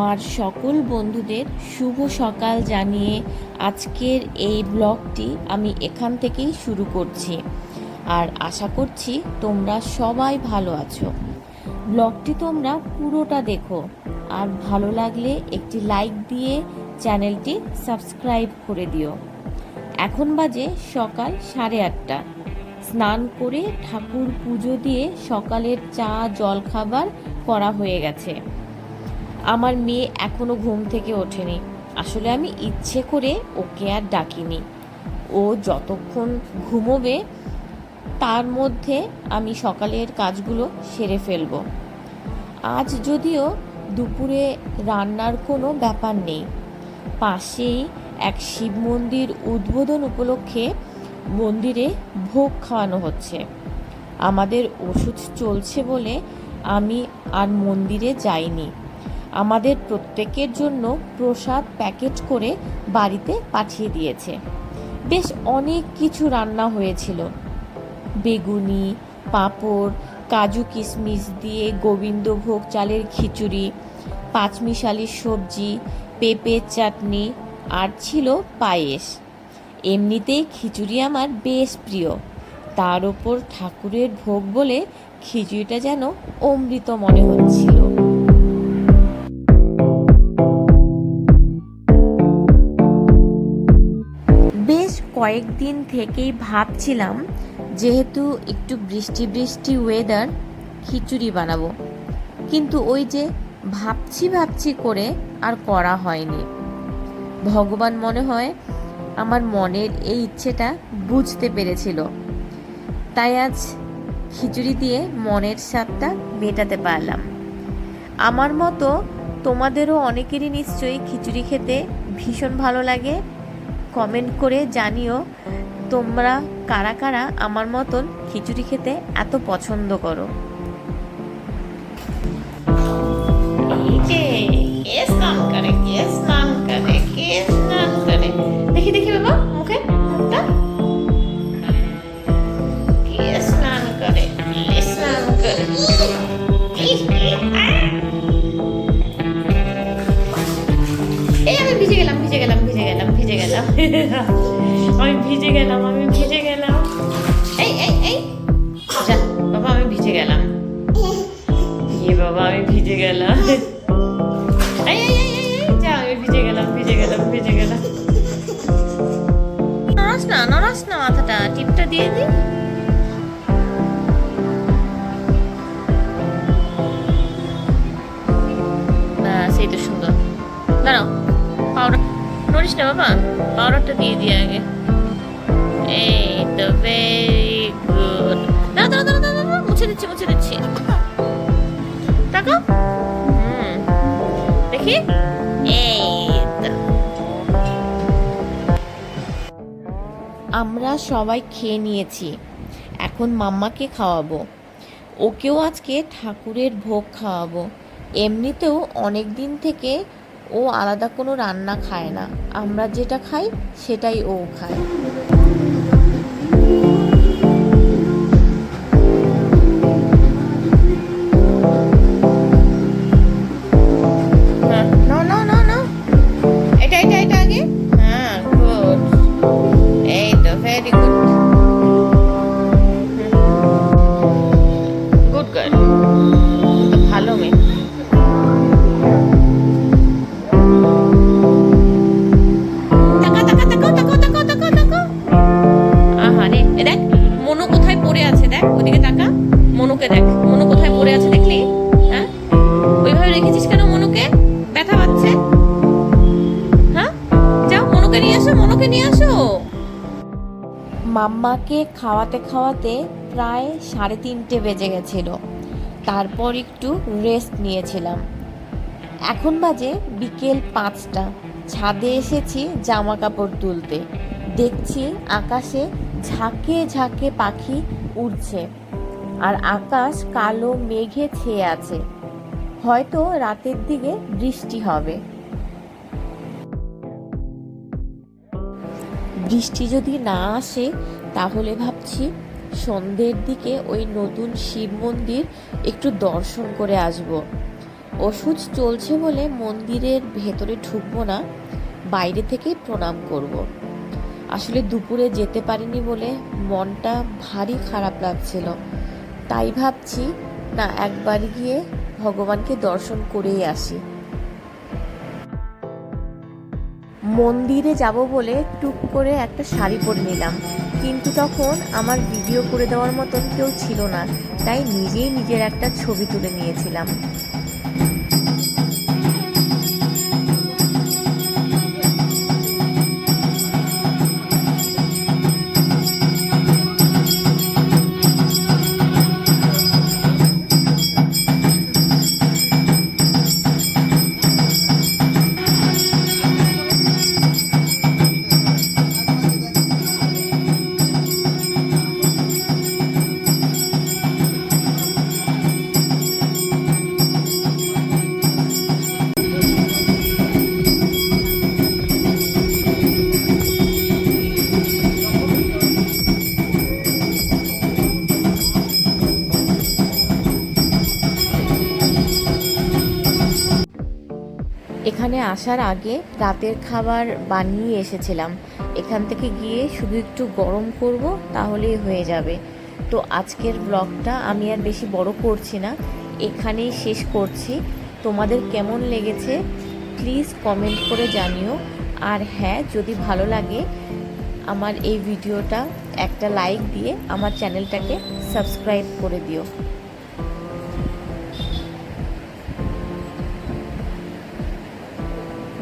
আমার সকল বন্ধুদের শুভ সকাল জানিয়ে আজকের এই ব্লগটি আমি এখান থেকেই শুরু করছি। আর আশা করছি তোমরা সবাই ভালো আছো। ব্লগটি তোমরা পুরোটা দেখো। আর ভালো লাগলে একটি লাইক দিয়ে চ্যানেলটি সাবস্ক্রাইব করে দিও। এখন বাজে সকাল সাড়ে আটটা। স্নান করে ঠাকুর পুজো দিয়ে সকালের চা, জলখাবার করা হয়ে গেছে। আমার মেয়ে এখনও ঘুম থেকে ওঠেনি। আসলে আমি ইচ্ছে করে ওকে আর ডাকিনি। ও যতক্ষণ ঘুমোবে, তার মধ্যে আমি সকালের কাজগুলো সেরে ফেলব। আজ যদিও দুপুরে রান্নার কোনো ব্যাপার নেই। পাশেই এক শিব মন্দির উদ্বোধন উপলক্ষে মন্দিরে ভোগ খাওয়ানো হচ্ছে। আমাদের ওষুধ চলছে বলে আমি আর মন্দিরে যাইনি। আমাদের প্রত্যেকের জন্য প্রসাদ প্যাকেট করে বাড়িতে পাঠিয়ে দিয়েছে। বেশ অনেক কিছু রান্না হয়েছিল। বেগুনি, পাঁপড়, কাজু কিশমিশ দিয়ে গোবিন্দভোগ চালের খিচুড়ি, পাঁচমিশালি সবজি, পেঁপের চাটনি আর ছিল পায়েস। এমনিতেই খিচুড়ি আমার বেশ প্রিয়। তার ওপর ঠাকুরের ভোগ বলে খিচুড়িটা যেন অমৃত মনে হচ্ছিল। কয়েকদিন থেকেই ভাবছিলাম যেহেতু একটু বৃষ্টি বৃষ্টি ওয়েদার খিচুড়ি বানাবো। কিন্তু ওই যে ভাবছি ভাবছি করে আর করা হয়নি। ভগবান মনে হয় আমার মনের এই ইচ্ছেটা বুঝতে পেরেছিল। তাই আজ খিচুড়ি দিয়ে মনের স্বাদটা মেটাতে পারলাম। আমার মতো তোমাদেরও অনেকেরই নিশ্চয়ই খিচুড়ি খেতে ভীষণ ভালো লাগে। কমেন্ট করে জানিও তোমরা কারা কারা আমার মতন খিচুড়ি খেতে এত পছন্দ করো গেলাম আমি ভিজে গেলাম, আমি ভিজে গেলাম। এই এই এই। যা, বাবা, আমি ভিজে গেলাম। ইয়ে বাবা, আমি ভিজে গেলাম। এই, যা, আমি ভিজে গেলাম ভিজে গেলাম ভিজে গেলাম। নড়াস না নড়াস না মাথাটা, টিপটা দিয়ে দি। ব্যাস, এই তো সুন্দর। দাঁড়াও। নড়িস না বাবা? পাউডারটা দিয়ে দিয়ে আগে। এই তো ভেরি গুড দাঁড়া দাঁড়া দাঁড়া দাঁড়া মুছে দিচ্ছি মুছে দিচ্ছি। হুম। দেখি। এই আমরা সবাই খেয়ে নিয়েছি। এখন মাম্মাকে খাওয়াবো। ওকেও আজকে ঠাকুরের ভোগ খাওয়াবো। এমনিতেও অনেক দিন থেকে ও আলাদা কোনো রান্না খায় না। আমরা যেটা খাই সেটাই ও খায়। মনুকে ব্যথা পাচ্ছে? হ্যাঁ? যাও, মনুকে নিয়ে আসো, মনুকে নিয়ে আসো। মাম্মাকে খাওয়াতে খাওয়াতে প্রায় সাড়ে তিনটে বেজে গেছিল। তারপর একটু রেস্ট নিয়েছিলাম। এখন বাজে বিকেল পাঁচটা। ছাদে এসেছি জামা কাপড় তুলতে। দেখছি আকাশে ঝাঁকে ঝাঁকে পাখি উড়ছে। আর আকাশ কালো মেঘে ছেয়ে আছে। হয়তো রাতের দিকে বৃষ্টি হবে। বৃষ্টি যদি না আসে, তাহলে ভাবছি সন্ধ্যের দিকে ওই নতুন শিব মন্দির একটু দর্শন করে আসব। ওষুধ চলছে বলে মন্দিরের ভেতরে ঢুকবো না, বাইরে থেকেই প্রণাম করব। আসলে দুপুরে যেতে পারিনি বলে মনটা ভারী খারাপ লাগছিল। তাই ভাবছি না, একবার গিয়ে ভগবানকে দর্শন করেই আসি। মন্দিরে যাব বলে টুক করে একটা শাড়ি পরে নিলাম। কিন্তু তখন আমার ভিডিও করে দেওয়ার মতন কেউ ছিল না, তাই নিজেই নিজের একটা ছবি তুলে নিয়েছিলাম। আসার আগে রাতের খাবার বানিয়ে এসেছিলাম। এখান থেকে গিয়ে শুধু একটু গরম করব, তাহলেই হয়ে যাবে। তো আজকের ব্লগটা আমি আর বেশি বড় করছি না, এখানেই শেষ করছি। তোমাদের কেমন লেগেছে? প্লিজ কমেন্ট করে জানিও। আর হ্যাঁ যদি ভালো লাগে আমার এই ভিডিওটা একটা লাইক দিয়ে আমার চ্যানেলটাকে সাবস্ক্রাইব করে দিও।